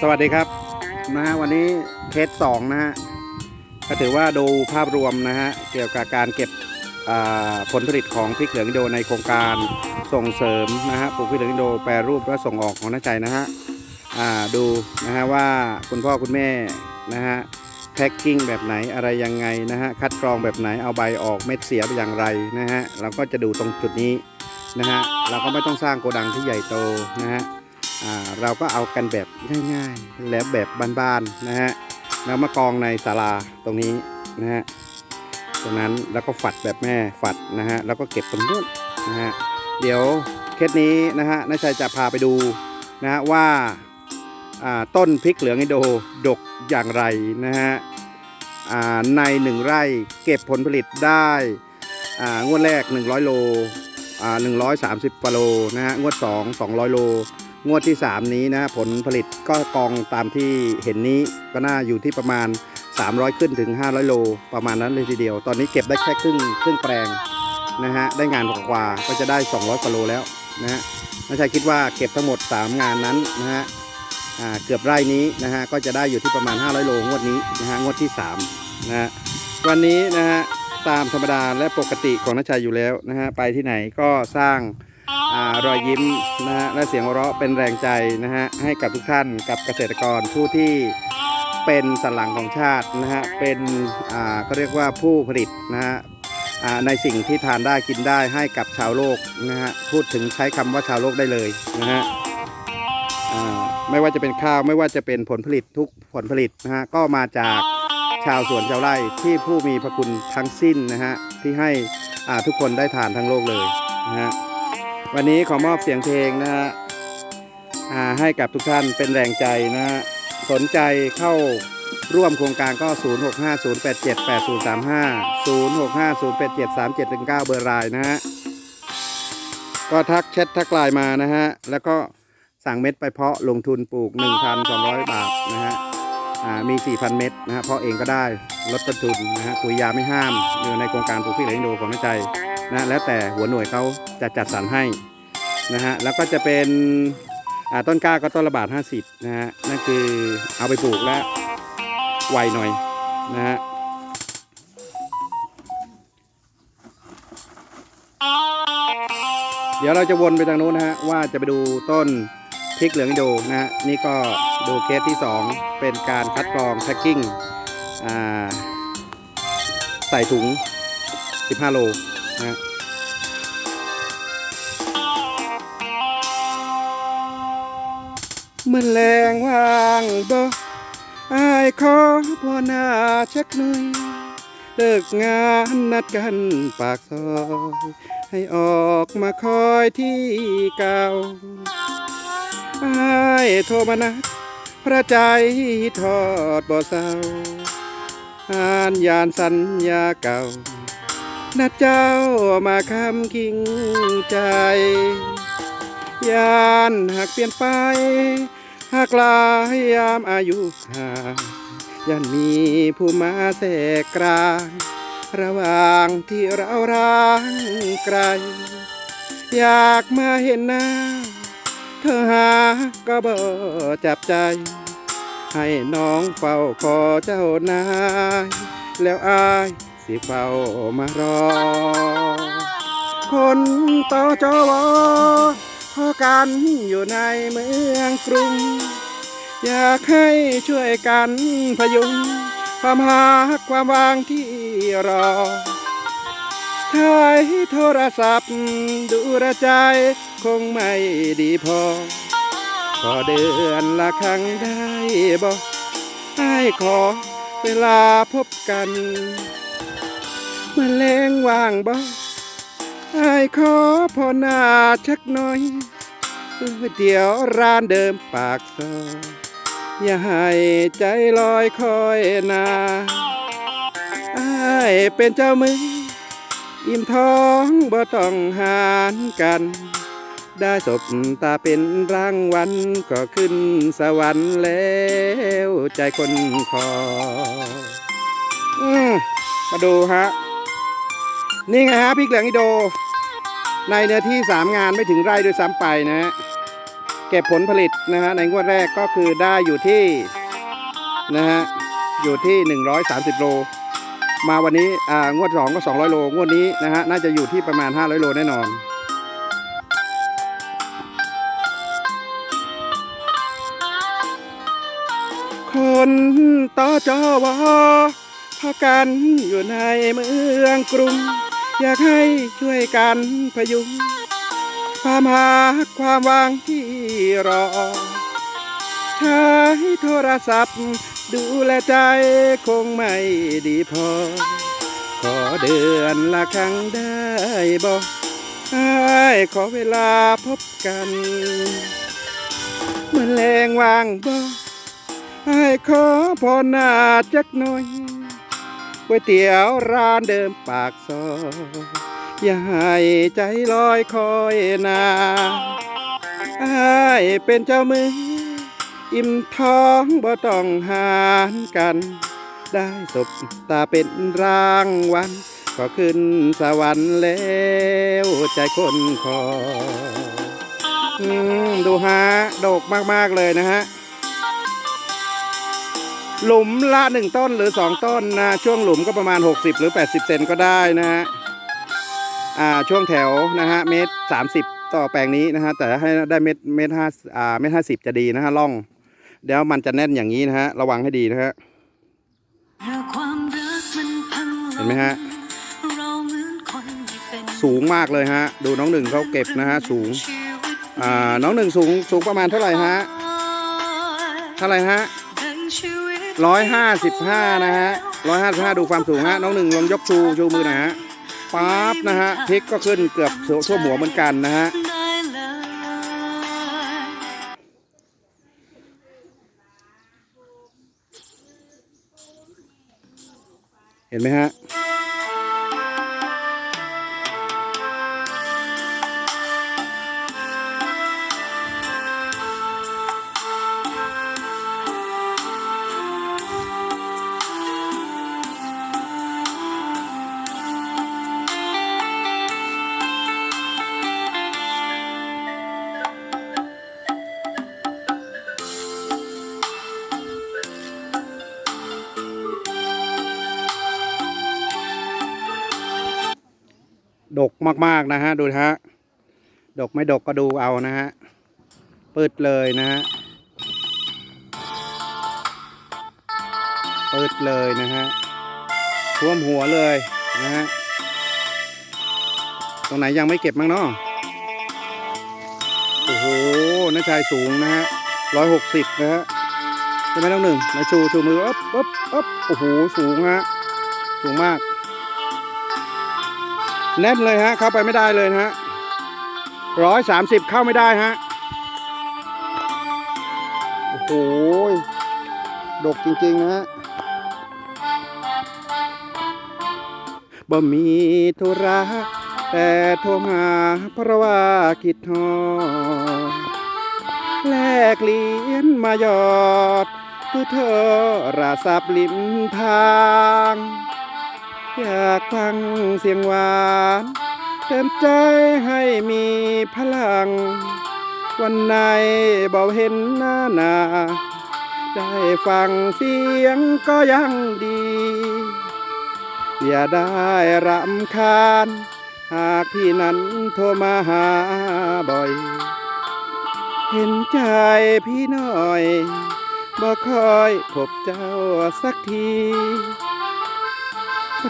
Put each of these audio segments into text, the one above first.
สวัสดีครับนะฮะวันนี้เทสสองนะฮะก็ถือว่าดูภาพรวมนะฮะเกี่ยวกับการเก็บผลผลิตของพริกเหลืองอินโดในโครงการส่งเสริมนะฮะปลูกพริกเหลืองอินโดแปรรูปและส่งออกของน้าใจนะฮะดูนะฮะว่าคุณพ่อคุณแม่นะฮะแพ็คกิ้งแบบไหนอะไรยังไงนะฮะคัดกรองแบบไหนเอาใบออกเม็ดเสียไปอย่างไรนะฮะเราก็จะดูตรงจุดนี้นะฮะเราก็ไม่ต้องสร้างโกดังที่ใหญ่โตนะฮะ เราก็เอากันแบบง่ายๆ แล้วแบบบ้านๆนะฮะแล้วมากองในศาลาตรงนี้นะฮะตรงนั้นแล้วก็ฝัดแบบแม่ฝัดนะฮะแล้วก็เก็บตรงนู้นนะฮะเดี๋ยวเคสนี้นะฮะน้าชัยจะพาไปดูนะฮะว่าาต้นพริกเหลืองอินโดดกอย่างไรนะฮะในหนึ่งไร่เก็บผลผลิตได้งวดแรก 100 โลอ่า130กิโลนะฮะงวด 2 200 โล งวดที่ 3 นี้นะผลผลิตก็กองตามที่เห็นนี้ก็น่าอยู่ที่ประมาณ 300 ขึ้นถึง 500 โล ประมาณนั้นเลยทีเดียว ตอนนี้เก็บได้แค่ครึ่งครึ่งแปลงนะฮะได้งานกว่าก็จะได้ 200กว่าโลแล้วนะฮะไม่ใช่คิดว่าเก็บทั้งหมด 3 งานนั้นนะฮะเกือบไร่นี้นะฮะก็จะได้อยู่ที่ประมาณ 500 โลงวดนี้นะฮะงวดที่3นะฮะวันนี้นะฮะตามธรรมดาและปกติของนัชชัยอยู่แล้วนะฮะไปที่ไหนก็สร้าง รอยยิ้มนะฮะและเสียงหัวเราะเป็นแรงใจนะฮะให้กับทุกท่านกับเกษตรกรผู้ที่เป็นสันหลังของชาตินะฮะเป็นอ่าก็เรียกว่าผู้ผลิตนะฮะอ่าในสิ่งที่ทานได้กินได้ให้กับชาวโลกนะฮะพูดถึงใช้คำว่าชาวโลกได้เลยนะฮะอ่าไม่ว่าจะเป็นข้าวไม่ว่าจะเป็นผลผลิตทุกผลผลิตนะฮะก็มาจากชาวสวนชาวไร่ที่ผู้มีพระคุณทั้งสิ้นนะฮะที่ให้อ่าทุกคนได้ทานทั้งโลกเลยนะฮะ วันนี้ขอมอบเสียงเพลงนะฮะให้กับทุกท่านเป็นแรงใจนะฮะสนใจเข้าร่วมโครงการก็ 0650878035 0650873719 เบอร์ไลน์นะฮะ ก็ทักแชททักไลน์มานะฮะ แล้วก็สั่งเม็ดไปเพาะลงทุนปลูก 1,200 บาทนะฮะมี 4,000 เม็ดนะฮะเพาะเองก็ได้ลดต้นทุนนะฮะปุ๋ยยาไม่ห้ามอยู่ในโครงการปลูกพริกเหลืองอินโดของน้าใจ นะแล้วแต่หัวหน่วยเขาจะจัดสรรให้นะฮะแล้วก็จะเป็นต้นกล้าก็ต้นละบาท50นะฮะนั่นคือเอาไปปลูกแล้วไวหน่อยนะฮะเดี๋ยวเราจะวนไปทางโน้นนะฮะว่าจะไปดูต้นพริกเหลืองอินโดนะฮะนี่ก็ดูเคสที่ 2 เป็นการคัดกรองแพ็คกิ้งใส่ถุง 15 โล นะมื่อแรงว่างบ่อายขอพ่อหน้าชักหน่อยเลิกงานนัดกันปากซอยให้ออกมาคอยที่เก่าอายโทรมานัดพระใจทอดบ่เศร้าอ่านยานสัญญาเก่า นัดเจ้ามาคำคิงใจ ยานหากเปลี่ยนไป หากลายยามอายุห่างยันมีผู้มาแทรกกลาง ระหว่างที่เราร้างไกล อยากมาเห็นหน้า เธอหาก็บ่จับใจ ให้น้องเฝ้าขอเจ้านาย แล้วอาย สิเฝ้ามารอ คนต่อจอวอพอกันอยู่ในเมืองกรุง อยากให้ช่วยกันพยุง ความหาความวางที่รอใช้โทรศัพท์ดูแลใจคงไม่ดีพอขอเดือนละครั้งได้บอกให้ขอเวลาพบกัน มื่อแรงว่างบอกไอ้ขอพอนาชักหน่อยเดี๋ยวร้านเดิมปากซอยอย่าให้ใจลอยคอยนาไอ้เป็นเจ้ามือ อิ่มท้องบ่ต้องหารกัน ได้ศบตาเป็นรางวัลก็ขึ้นสวรรค์แล้วใจคนคอ อืมมาดูฮะ นี่ไงฮะพริกเหลืองอิโด ในเนื้อที่สามงานไม่ถึงไร่ด้วยซ้ำไปนะฮะเก็บผลผลิตนะฮะในงวดแรกก็คือได้อยู่ที่นะฮะอยู่ที่ 130 โล มาวันนี้อ่างวด 2 ก็ 200 โล งวดนี้นะฮะน่าจะอยู่ที่ประมาณ 500 โลแน่นอนคนต่อจอวอพากันอยู่ในเมืองกรุง อยากให้ช่วยกันพยุง ความหาความวางที่รอใช้โทรศัพท์ ดูแลใจคงไม่ดีพอ ขอเดือนละครั้งได้บ่ให้ขอเวลาพบกันเมื่อแรงวางบ่ให้ขอพอหน้าจักหน่อย ก๋วยเตี๋ยวร้านเดิมปากซอยอย่าให้ใจลอยคอยนาอายเป็นเจ้ามือ อิ่มท้องบ่ต้องหารกัน ได้สบตาเป็นรางวัลก็ขึ้นสวรรค์แล้วใจคนคออดูฮะ โดกมาก ๆ เลยนะฮะ หลุมละหนึ่งต้นหรือสองต้นนะช่วงหลุมก็ประมาณ 60 หรือ 80 เซนก็ได้นะฮะอ่าช่วงแถวนะฮะเมตรสามสิบต่อแปลงนี้นะฮะแต่ให้ได้เมตรเมตรห้าอ่าเมตรห้าสิบจะดีนะฮะล่องเดี๋ยวมันจะแน่นอย่างนี้นะฮะระวังให้ดีนะฮะเห็นไหมฮะสูงมากเลยฮะดูน้องหนึ่งเขาเก็บนะฮะสูงอ่าน้องหนึ่งสูงสูงประมาณเท่าไหร่ฮะเท่าไหร่ฮะ ร้อยห้าสิบห้านะฮะร้อยห้าสิบห้าดูความสูงฮะน้องหนึ่งลองยกชูชูมือหน่อยฮะปั๊บนะฮะพลิกก็ขึ้นเกือบทั่วหัวเหมือนกันนะฮะเห็นไหมฮะ มาก ๆ นะฮะ ดูนะฮะ ดกไม่ดกก็ดูเอานะฮะปืดเลยนะฮะปืดเลยนะฮะท่วมหัวเลยนะฮะ ตรงไหนยังไม่เก็บมั้งเนาะโอ้โหน้าชายสูงนะฮะร้อยหกสิบนะฮะใช่ไหมน้องหนึ่งมาชูชูมืออ๊บอ๊บอ๊บโอ้โห สูงฮะ สูงมาก แน่นเลยฮะ เข้าไปไม่ได้เลยฮะร้อยสามสิบเข้าไม่ได้ฮะ โอ้โห ดกจริงๆนะฮะบ่มีธุระแต่โทรมาเพราะว่าคิดทอแลกเหรียญมาหยอดคือเธอราสับลิมทาง อยากฟังเสียงหวานเติมใจให้มีพลัง วันไหนบ่เห็นหน้าหนาได้ฟังเสียงก็ยังดี อย่าได้รำคาญ หากพี่นั้นโทรมาหาบ่อย เห็นใจพี่หน่อย บ่คอยพบเจ้าสักที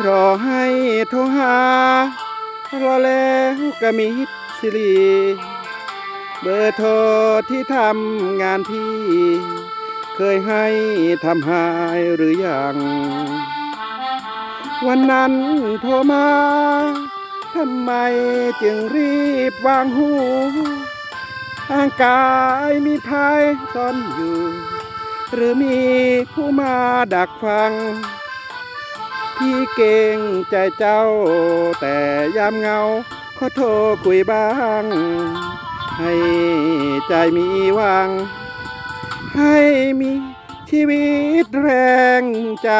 รอให้โทรหารอแล้วก็มิดสิรีเบอร์โทรที่ทำงานพี่ เคยให้ทำหายหรือยัง วันนั้นโทรมาทำไมจึงรีบวางหูทางกายมีภัยซ่อนอยู่ หรือมีผู้มาดักฟัง พี่เก่งใจเจ้า แต่ยามเงาขอโทรคุยบ้าง ให้ใจมีวังให้มีชีวิตแรงใจ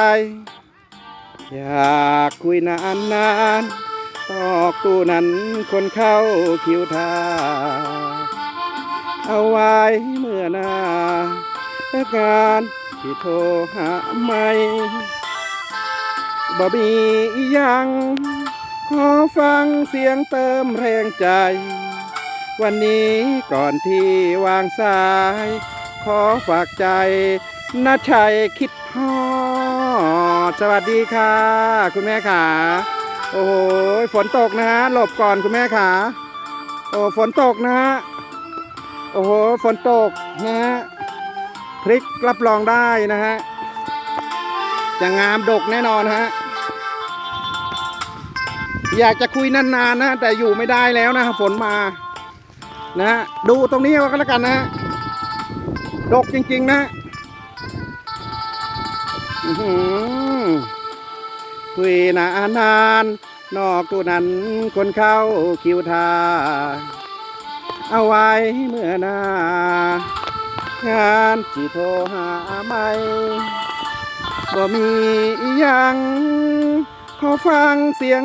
อยากคุยนานนานๆตอกตู้นั้นคนเข้าคิวทา เอาไว้เมื่อนาและการที่โทรหาไม่ บ่มียัง ขอฟังเสียงเติมแรงใจ วันนี้ก่อนที่วางสาย ขอฝากใจนาชัยคิดฮอดสวัสดีค่ะ คุณแม่ขาโอ้โหฝนตกนะฮะหลบก่อนคุณแม่ขาโอ้ฝนตกนะฮะโอ้โหฝนตกนะฮะพริกรับรองได้นะฮะจะงามดกแน่นอนฮะ อยากจะคุยนานๆนะ แต่อยู่ไม่ได้แล้วนะฝนมา นะดูตรงนี้ก็แล้วกันนะดกจริง ๆ นะคุยนานานๆนอกตัวนั้นคนเข้าคิวทา เอาไว้เมื่อนางานที่โทรหาไม่บ่มีอิหยังขอฟังเสียง